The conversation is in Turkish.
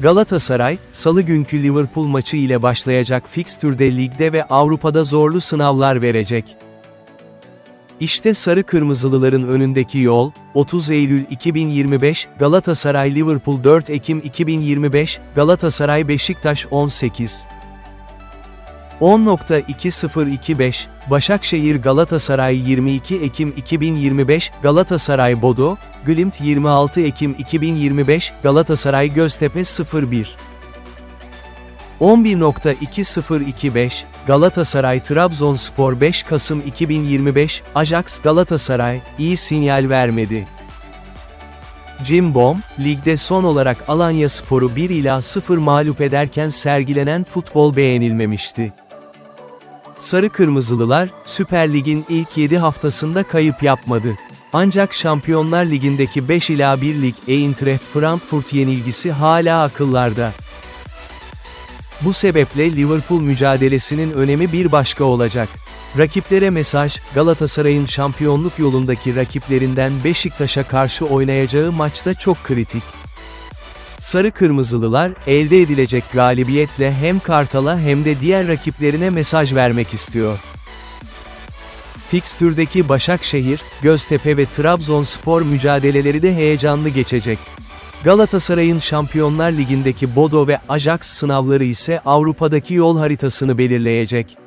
Galatasaray, salı günkü Liverpool maçı ile başlayacak fikstürde ligde ve Avrupa'da zorlu sınavlar verecek. İşte sarı kırmızılıların önündeki yol, 30 Eylül 2025, Galatasaray Liverpool 4 Ekim 2025, Galatasaray Beşiktaş 18. 10.2025, Başakşehir Galatasaray 22 Ekim 2025, Galatasaray Bodo, Glimt 26 Ekim 2025, Galatasaray Göztepe 01. 11.2025, Galatasaray Trabzonspor 5 Kasım 2025, Ajax Galatasaray, iyi sinyal vermedi. Cimbom, ligde son olarak Alanya Sporu 1 ila 0 mağlup ederken sergilenen futbol beğenilmemişti. Sarı Kırmızılılar, Süper Lig'in ilk 7 haftasında kayıp yapmadı. Ancak Şampiyonlar Ligi'ndeki 5 ila 1 lig Eintracht Frankfurt yenilgisi hala akıllarda. Bu sebeple Liverpool mücadelesinin önemi bir başka olacak. Rakiplere mesaj, Galatasaray'ın şampiyonluk yolundaki rakiplerinden Beşiktaş'a karşı oynayacağı maçta çok kritik. Sarı Kırmızılılar, elde edilecek galibiyetle hem Kartal'a hem de diğer rakiplerine mesaj vermek istiyor. Fikstürdeki Başakşehir, Göztepe ve Trabzonspor mücadeleleri de heyecanlı geçecek. Galatasaray'ın Şampiyonlar Ligi'ndeki Bodo ve Ajax sınavları ise Avrupa'daki yol haritasını belirleyecek.